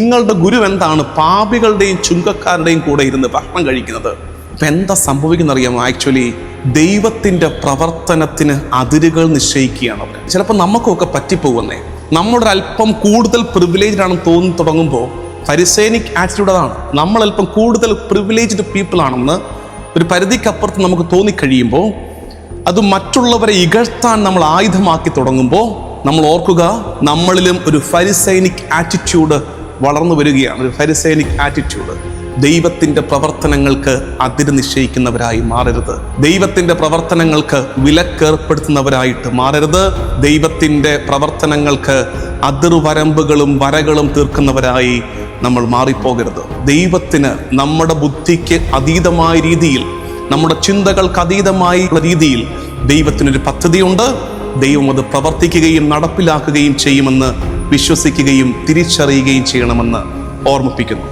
നിങ്ങളുടെ ഗുരു എന്താണ്? പാപികളുടെയും ചുങ്കക്കാരുടെയും കൂടെ ഇരുന്ന് ഭക്ഷണം കഴിക്കുന്നത്. അപ്പം എന്താ സംഭവിക്കുന്ന അറിയാമോ ആക്ച്വലി ദൈവത്തിന്റെ പ്രവർത്തനത്തിന് അതിരുകൾ നിശ്ചയിക്കുകയാണ് അവർ ചിലപ്പോൾ നമുക്കൊക്കെ പറ്റിപ്പോകുന്നേ. നമ്മുടെ അല്പം കൂടുതൽ പ്രിവിലേജ്ഡ് ആണെന്ന് തോന്നി തുടങ്ങുമ്പോൾ പരിസേനിക് ആറ്റിറ്റ്യൂഡ് അതാണ്. നമ്മൾ അല്പം കൂടുതൽ പ്രിവിലേജ്ഡ് പീപ്പിൾ ആണെന്ന് ഒരു പരിധിക്കപ്പുറത്ത് നമുക്ക് തോന്നിക്കഴിയുമ്പോൾ അത് മറ്റുള്ളവരെ ഇകഴ്ത്താൻ നമ്മൾ ആയുധമാക്കി തുടങ്ങുമ്പോൾ നമ്മൾ ഓർക്കുക നമ്മളിലും ഒരു ഫരിസൈനിക് ആറ്റിറ്റ്യൂഡ് വളർന്നു വരികയാണ്. ഒരു ഫരിസൈനിക് ആറ്റിറ്റ്യൂഡ് ദൈവത്തിന്റെ പ്രവർത്തനങ്ങൾക്ക് അതിര് നിശ്ചയിക്കുന്നവരായി മാറരുത്. ദൈവത്തിന്റെ പ്രവർത്തനങ്ങൾക്ക് വിലക്കേർപ്പെടുത്തുന്നവരായിട്ട് മാറരുത്. ദൈവത്തിന്റെ പ്രവർത്തനങ്ങൾക്ക് അതിർവരമ്പുകളും വരകളും തീർക്കുന്നവരായി നമ്മൾ മാറിപ്പോകരുത്. ദൈവത്തിന് നമ്മുടെ ബുദ്ധിക്ക് അതീതമായ രീതിയിൽ നമ്മുടെ ചിന്തകൾക്ക് അതീതമായുള്ള രീതിയിൽ ദൈവത്തിനൊരു പദ്ധതിയുണ്ട്. ദൈവം അത് പ്രവർത്തിക്കുകയും നടപ്പിലാക്കുകയും ചെയ്യുമെന്ന് വിശ്വസിക്കുകയും തിരിച്ചറിയുകയും ചെയ്യണമെന്ന് ഓർമ്മിപ്പിക്കുന്നു.